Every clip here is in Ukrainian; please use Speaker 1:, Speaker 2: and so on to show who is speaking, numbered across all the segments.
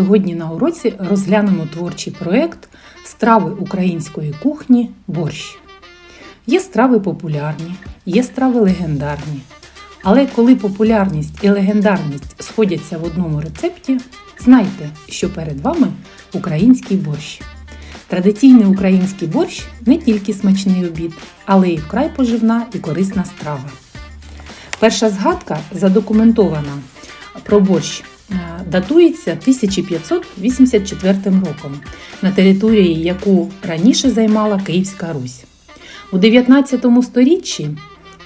Speaker 1: Сьогодні на уроці розглянемо творчий проєкт Страви української кухні борщ. Є страви популярні, є страви легендарні. Але коли популярність і легендарність сходяться в одному рецепті, знайте, що перед вами український борщ. Традиційний український борщ не тільки смачний обід, але й вкрай поживна і корисна страва. Перша згадка задокументована про борщ датується 1584 роком, на території яку раніше займала Київська Русь. У 19 сторіччі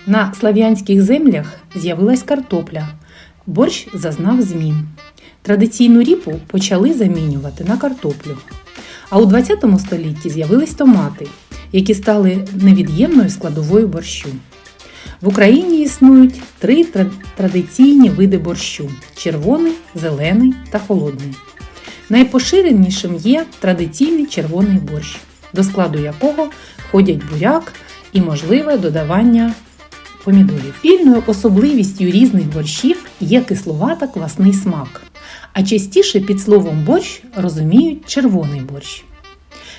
Speaker 1: на слав'янських землях з'явилась картопля. Борщ зазнав змін. Традиційну ріпу почали замінювати на картоплю. А у 20 столітті з'явились томати, які стали невід'ємною складовою борщу. В Україні існують три традиційні види борщу: червоний, зелений та холодний. Найпоширенішим є традиційний червоний борщ, до складу якого входять буряк і можливе додавання помідорів. Спільною особливістю різних борщів є кисловата квасний смак, а частіше під словом борщ розуміють червоний борщ.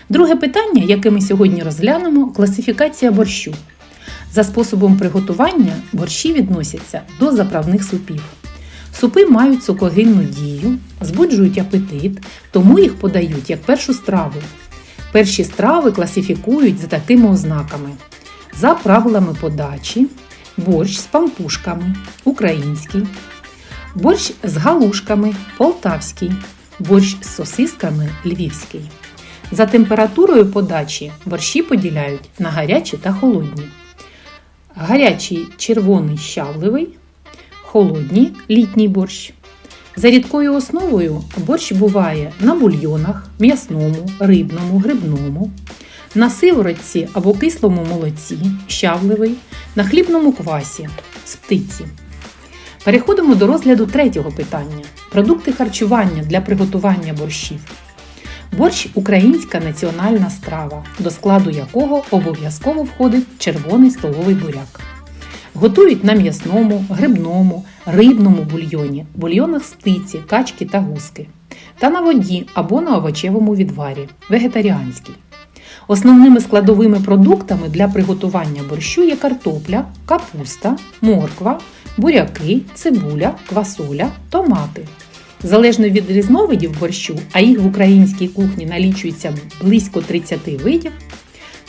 Speaker 1: Друге питання, яке ми сьогодні розглянемо, класифікація борщу. За способом приготування борщі відносяться до заправних супів. Супи мають сокогинну дію, збуджують апетит, тому їх подають як першу страву. Перші страви класифікують за такими ознаками: за правилами подачі, борщ з пампушками український, борщ з галушками полтавський, борщ з сосисками львівський. За температурою подачі борщі поділяють на гарячі та холодні. Гарячий червоний щавливий, холодні літній борщ. За рідкою основою борщ буває на бульйонах, м'ясному, рибному, грибному, на сиворотці або кислому молоці, щавливий, на хлібному квасі з птиці. Переходимо до розгляду третього питання: продукти харчування для приготування борщів. Борщ українська національна страва, до складу якого обов'язково входить червоний столовий буряк. Готують на м'ясному, грибному, рибному бульйоні, бульйонах з птиці, качки та гуски, та на воді або на овочевому відварі, вегетаріанський. Основними складовими продуктами для приготування борщу є картопля, капуста, морква, буряки, цибуля, квасоля, томати. Залежно від різновидів борщу, а їх в українській кухні налічується близько 30 видів,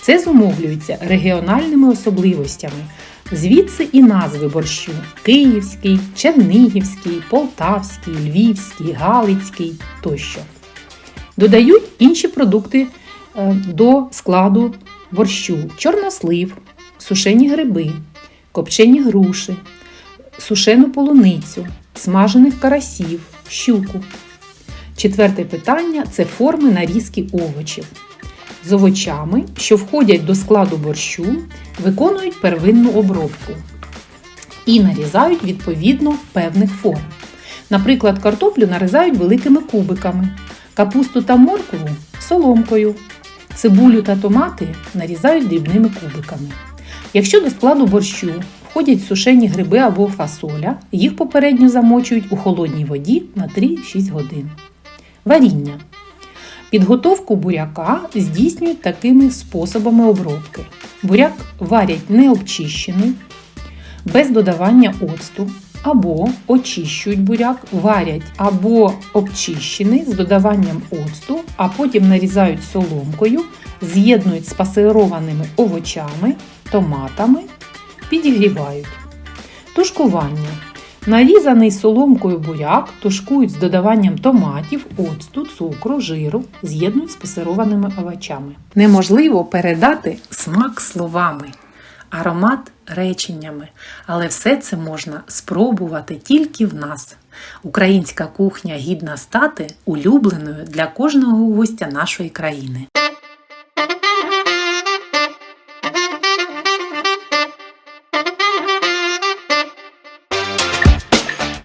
Speaker 1: це зумовлюється регіональними особливостями. Звідси і назви борщу: Київський, Чернігівський, Полтавський, Львівський, Галицький тощо. Додають інші продукти е, до складу борщу: чорнослив, сушені гриби, копчені груші, сушену полуницю, смажених карасів, щуку. Четверте питання це форми нарізки овочів. З овочами, що входять до складу борщу, виконують первинну обробку і нарізають відповідно певних форм. Наприклад, картоплю нарізають великими кубиками, капусту та моркву соломкою, цибулю та томати нарізають дрібними кубиками. Якщо до складу борщу входять сушені гриби або фасоля, їх попередньо замочують у холодній воді на 3-6 годин. Варіння. Підготовку буряка здійснюють такими способами обробки. Буряк варять необчищений, без додавання оцту, або очищують буряк, варять або обчищений з додаванням оцту, а потім нарізають соломкою, з'єднують з пасированими овочами, томатами, підігрівають. Тушкування. Нарізаний соломкою буряк тушкують з додаванням томатів, оцту, цукру, жиру, з'єднують з пасированими овочами. Неможливо передати смак словами, аромат реченнями, але все це можна спробувати тільки в нас. Українська кухня гідна стати улюбленою для кожного гостя нашої країни.